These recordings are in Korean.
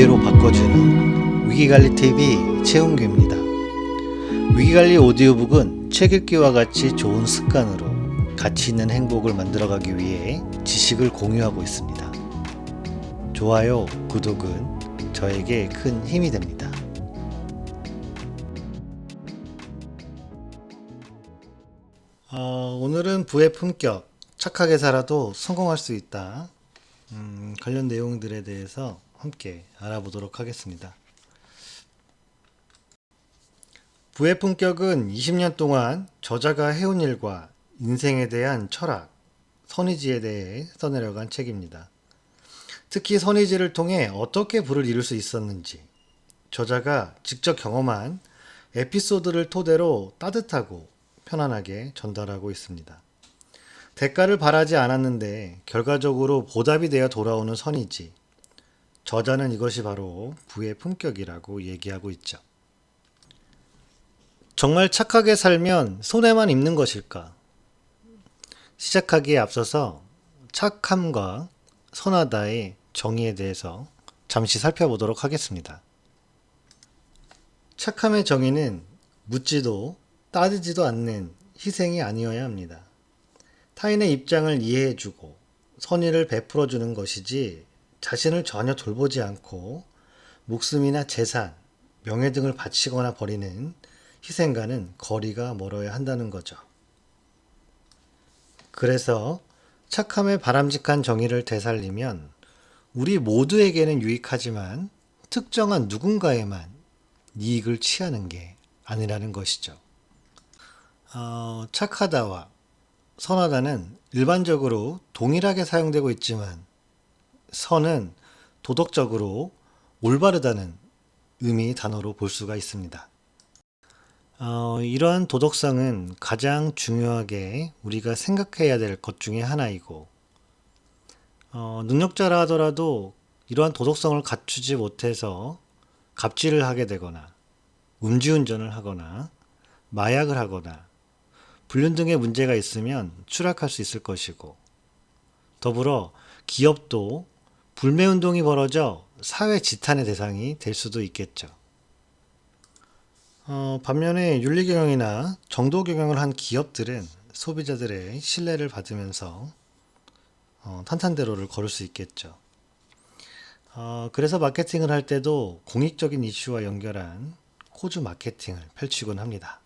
기회로 바꿔주는 위기관리TV 최은규입니다. 위기관리 오디오북은 책 읽기와 같이 좋은 습관으로 가치 있는 행복을 만들어가기 위해 지식을 공유하고 있습니다. 좋아요, 구독은 저에게 큰 힘이 됩니다. 어, 오늘은 부의 품격, 착하게 살아도 성공할 수 있다. 음, 관련 내용들에 대해서 함께 알아보도록 하겠습니다. 부의 품격은 20년 동안 저자가 해온 일과 인생에 대한 철학, 선의지에 대해 써내려간 책입니다. 특히 선의지를 통해 어떻게 부를 이룰 수 있었는지, 저자가 직접 경험한 에피소드를 토대로 따뜻하고 편안하게 전달하고 있습니다. 대가를 바라지 않았는데 결과적으로 보답이 되어 돌아오는 선이지. 저자는 이것이 바로 부의 품격이라고 얘기하고 있죠. 정말 착하게 살면 손해만 입는 것일까? 시작하기에 앞서서 착함과 선하다의 정의에 대해서 잠시 살펴보도록 하겠습니다. 착함의 정의는 묻지도 따지지도 않는 희생이 아니어야 합니다. 타인의 입장을 이해해주고 선의를 베풀어주는 것이지 자신을 전혀 돌보지 않고 목숨이나 재산, 명예 등을 바치거나 버리는 희생과는 거리가 멀어야 한다는 거죠. 그래서 착함의 바람직한 정의를 되살리면 우리 모두에게는 유익하지만 특정한 누군가에만 이익을 취하는 게 아니라는 것이죠. 어, 착하다와 선하다는 일반적으로 동일하게 사용되고 있지만 선은 도덕적으로 올바르다는 의미 단어로 볼 수가 있습니다. 어, 이러한 도덕성은 가장 중요하게 우리가 생각해야 될 것 중에 하나이고, 어, 능력자라 하더라도 이러한 도덕성을 갖추지 못해서 갑질을 하게 되거나, 음주운전을 하거나, 마약을 하거나, 불륜 등의 문제가 있으면 추락할 수 있을 것이고, 더불어 기업도 불매운동이 벌어져 사회 지탄의 대상이 될 수도 있겠죠. 어, 반면에 윤리경영이나 정도경영을 한 기업들은 소비자들의 신뢰를 받으면서 어, 탄탄대로를 걸을 수 있겠죠. 어, 그래서 마케팅을 할 때도 공익적인 이슈와 연결한 코즈 마케팅을 펼치곤 합니다.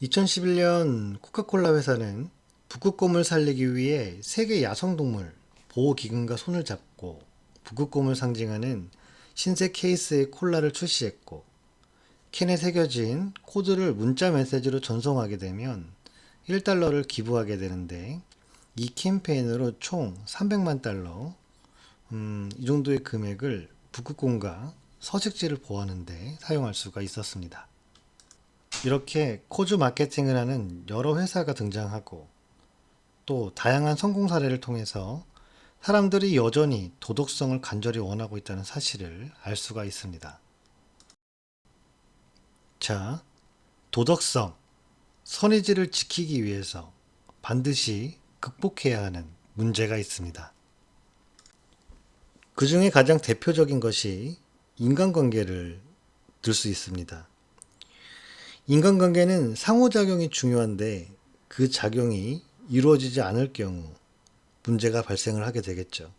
2011년 코카콜라 회사는 북극곰을 살리기 위해 세계 야성동물 보호기금과 손을 잡고 북극곰을 상징하는 신세 케이스의 콜라를 출시했고 캔에 새겨진 코드를 문자 메시지로 전송하게 되면 1달러를 기부하게 되는데 이 캠페인으로 총 300만 달러 음, 이 정도의 금액을 북극곰과 서식지를 보호하는데 사용할 수가 있었습니다. 이렇게 코즈 마케팅을 하는 여러 회사가 등장하고 또 다양한 성공 사례를 통해서 사람들이 여전히 도덕성을 간절히 원하고 있다는 사실을 알 수가 있습니다. 자, 도덕성, 선의지를 지키기 위해서 반드시 극복해야 하는 문제가 있습니다. 그 중에 가장 대표적인 것이 인간관계를 들 수 있습니다. 인간관계는 상호작용이 중요한데 그 작용이 이루어지지 않을 경우 문제가 발생을 하게 되겠죠.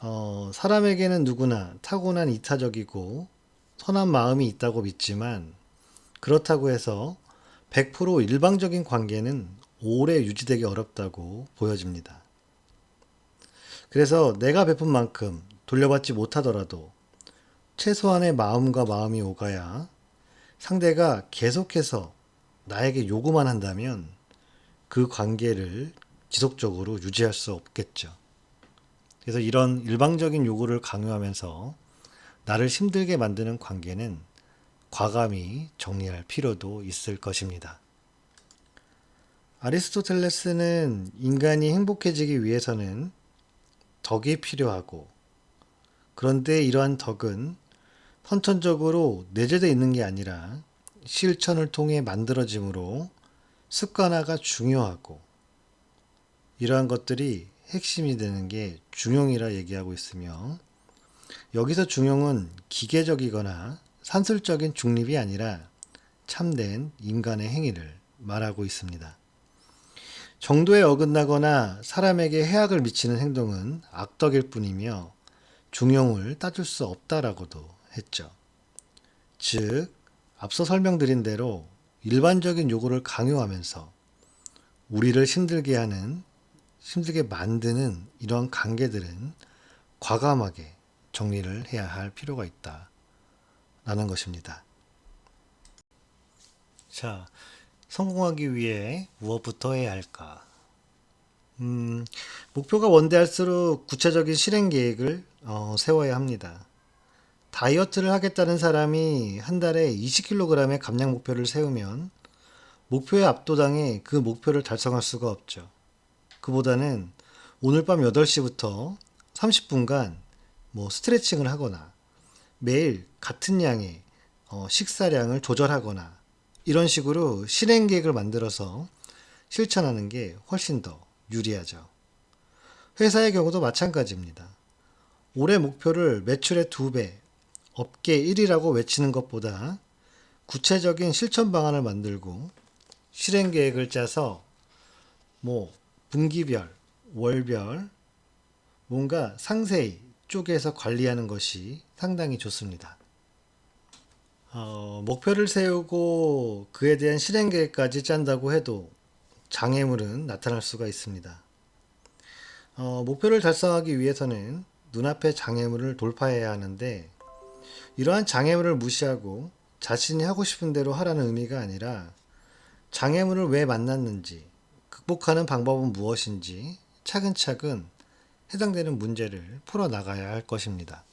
어, 사람에게는 누구나 타고난 이타적이고 선한 마음이 있다고 믿지만 그렇다고 해서 100% 일방적인 관계는 오래 유지되기 어렵다고 보여집니다. 그래서 내가 베푼 만큼 돌려받지 못하더라도 최소한의 마음과 마음이 오가야 상대가 계속해서 나에게 요구만 한다면 그 관계를 지속적으로 유지할 수 없겠죠. 그래서 이런 일방적인 요구를 강요하면서 나를 힘들게 만드는 관계는 과감히 정리할 필요도 있을 것입니다. 아리스토텔레스는 인간이 행복해지기 위해서는 덕이 필요하고 그런데 이러한 덕은 선천적으로 내재되어 있는 게 아니라 실천을 통해 만들어지므로 습관화가 중요하고 이러한 것들이 핵심이 되는 게 중용이라 얘기하고 있으며 여기서 중용은 기계적이거나 산술적인 중립이 아니라 참된 인간의 행위를 말하고 있습니다. 정도에 어긋나거나 사람에게 해악을 미치는 행동은 악덕일 뿐이며 중용을 따줄 수 없다라고도 했죠. 즉, 앞서 설명드린 대로 일반적인 요구를 강요하면서 우리를 힘들게 하는, 힘들게 만드는 이러한 관계들은 과감하게 정리를 해야 할 필요가 있다. 라는 것입니다. 자, 성공하기 위해 무엇부터 해야 할까? 음, 목표가 원대할수록 구체적인 실행 계획을 어, 세워야 합니다. 다이어트를 하겠다는 사람이 한 달에 20kg의 감량 목표를 세우면 목표에 압도당해 그 목표를 달성할 수가 없죠. 그보다는 오늘 밤 8시부터 30분간 뭐 스트레칭을 하거나 매일 같은 양의 어, 식사량을 조절하거나 이런 식으로 실행 계획을 만들어서 실천하는 게 훨씬 더 유리하죠. 회사의 경우도 마찬가지입니다. 올해 목표를 매출의 두 배, 업계 1위라고 외치는 것보다 구체적인 실천 방안을 만들고 실행 계획을 짜서 뭐 분기별, 월별 뭔가 상세히 쪼개서 관리하는 것이 상당히 좋습니다. 어, 목표를 세우고 그에 대한 실행 계획까지 짠다고 해도 장애물은 나타날 수가 있습니다. 어, 목표를 달성하기 위해서는 눈앞의 장애물을 돌파해야 하는데 이러한 장애물을 무시하고 자신이 하고 싶은 대로 하라는 의미가 아니라 장애물을 왜 만났는지 극복하는 방법은 무엇인지 차근차근 해당되는 문제를 풀어 나가야 할 것입니다.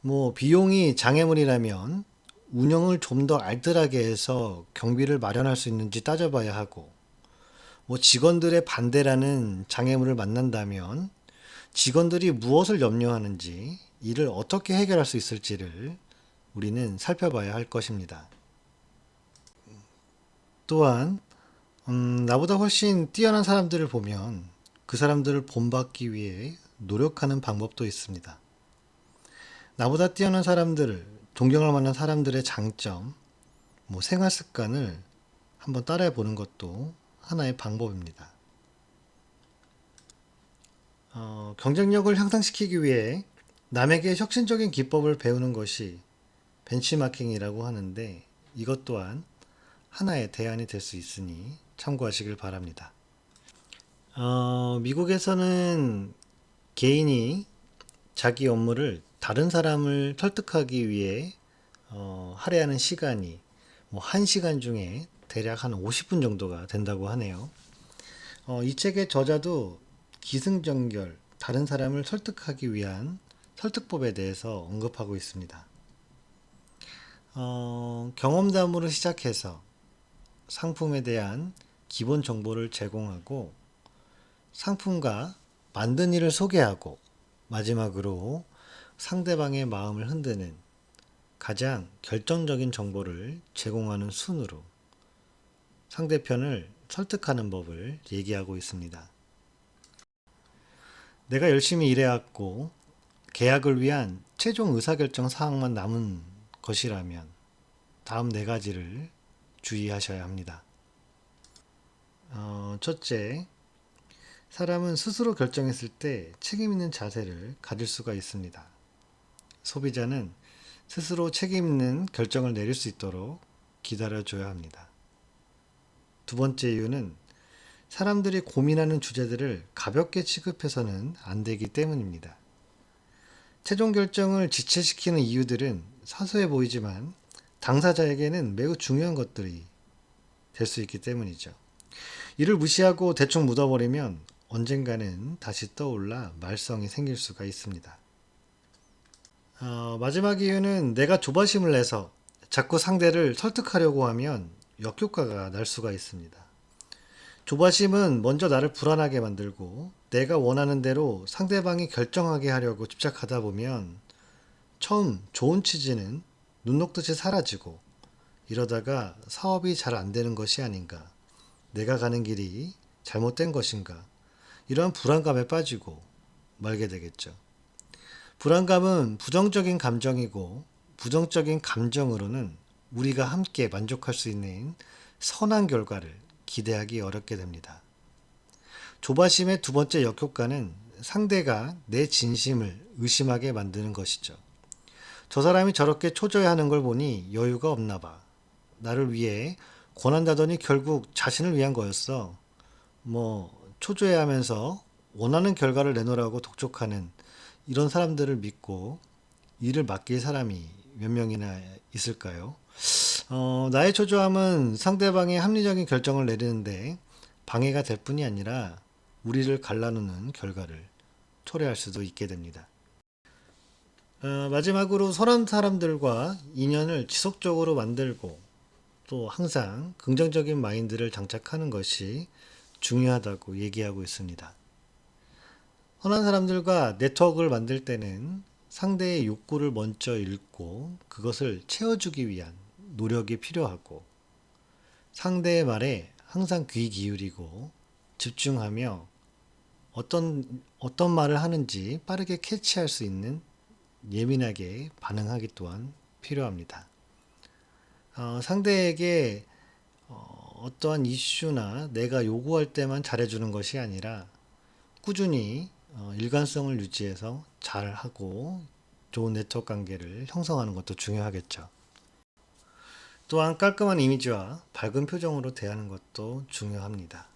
뭐 비용이 장애물이라면 운영을 좀 더 알뜰하게 해서 경비를 마련할 수 있는지 따져봐야 하고 뭐 직원들의 반대라는 장애물을 만난다면 직원들이 무엇을 염려하는지 이를 어떻게 해결할 수 있을지를 우리는 살펴봐야 할 것입니다. 또한 음, 나보다 훨씬 뛰어난 사람들을 보면 그 사람들을 본받기 위해 노력하는 방법도 있습니다. 나보다 뛰어난 사람들, 존경할 만한 사람들의 장점, 뭐 생활 습관을 한번 따라해 보는 것도 하나의 방법입니다. 어, 경쟁력을 향상시키기 위해 남에게 혁신적인 기법을 배우는 것이 벤치마킹이라고 하는데 이것 또한 하나의 대안이 될 수 있으니 참고하시길 바랍니다. 어, 미국에서는 개인이 자기 업무를 다른 사람을 설득하기 위해 어, 할애하는 시간이 뭐 1시간 중에 대략 한 50분 정도가 된다고 하네요. 어, 이 책의 저자도 기승전결 다른 사람을 설득하기 위한 설득법에 대해서 언급하고 있습니다. 어, 경험담으로 시작해서 상품에 대한 기본 정보를 제공하고 상품과 만든 일을 소개하고 마지막으로 상대방의 마음을 흔드는 가장 결정적인 정보를 제공하는 순으로 상대편을 설득하는 법을 얘기하고 있습니다. 내가 열심히 일해왔고 계약을 위한 최종 의사결정 사항만 남은 것이라면 다음 네 가지를 주의하셔야 합니다. 어, 첫째, 사람은 스스로 결정했을 때 책임 있는 자세를 가질 수가 있습니다. 소비자는 스스로 책임 있는 결정을 내릴 수 있도록 기다려줘야 합니다. 두 번째 이유는 사람들이 고민하는 주제들을 가볍게 취급해서는 안 되기 때문입니다. 최종 결정을 지체시키는 이유들은 사소해 보이지만 당사자에게는 매우 중요한 것들이 될 수 있기 때문이죠. 이를 무시하고 대충 묻어버리면 언젠가는 다시 떠올라 말썽이 생길 수가 있습니다. 어, 마지막 이유는 내가 조바심을 내서 자꾸 상대를 설득하려고 하면 역효과가 날 수가 있습니다. 조바심은 먼저 나를 불안하게 만들고 내가 원하는 대로 상대방이 결정하게 하려고 집착하다 보면 처음 좋은 취지는 눈 녹듯이 사라지고 이러다가 사업이 잘 안 되는 것이 아닌가, 내가 가는 길이 잘못된 것인가, 이러한 불안감에 빠지고 말게 되겠죠. 불안감은 부정적인 감정이고 부정적인 감정으로는 우리가 함께 만족할 수 있는 선한 결과를 기대하기 어렵게 됩니다. 조바심의 두 번째 역효과는 상대가 내 진심을 의심하게 만드는 것이죠. 저 사람이 저렇게 초조해하는 걸 보니 여유가 없나 봐. 나를 위해 권한다더니 결국 자신을 위한 거였어. 뭐 초조해하면서 원하는 결과를 내놓으라고 독촉하는 이런 사람들을 믿고 일을 맡길 사람이 몇 명이나 있을까요? 어, 나의 초조함은 상대방의 합리적인 결정을 내리는데 방해가 될 뿐이 아니라 우리를 갈라놓는 결과를 초래할 수도 있게 됩니다. 어, 마지막으로 선한 사람들과 인연을 지속적으로 만들고 또 항상 긍정적인 마인드를 장착하는 것이 중요하다고 얘기하고 있습니다. 선한 사람들과 네트워크를 만들 때는 상대의 욕구를 먼저 읽고 그것을 채워주기 위한 노력이 필요하고 상대의 말에 항상 귀 기울이고 집중하며 어떤 어떤 말을 하는지 빠르게 캐치할 수 있는 예민하게 반응하기 또한 필요합니다. 어, 상대에게 어, 어떠한 이슈나 내가 요구할 때만 잘해주는 것이 아니라 꾸준히 어, 일관성을 유지해서 잘하고 좋은 네트워크 관계를 형성하는 것도 중요하겠죠. 또한 깔끔한 이미지와 밝은 표정으로 대하는 것도 중요합니다.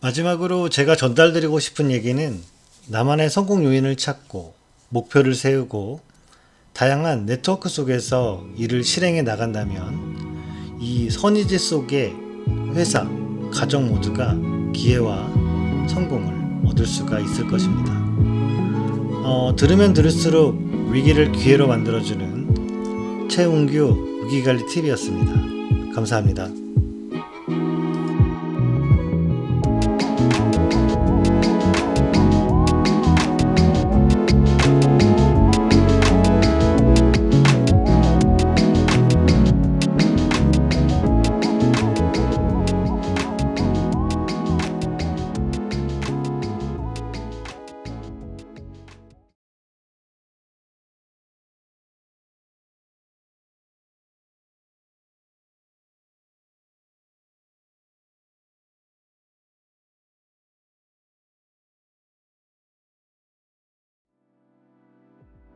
마지막으로 제가 전달드리고 싶은 얘기는 나만의 성공 요인을 찾고 목표를 세우고 다양한 네트워크 속에서 일을 실행해 나간다면 이 선의지 속에 회사, 가정 모두가 기회와 성공을 얻을 수가 있을 것입니다. 어, 들으면 들을수록 위기를 기회로 만들어주는 최웅규 위기관리 팁이었습니다. 감사합니다.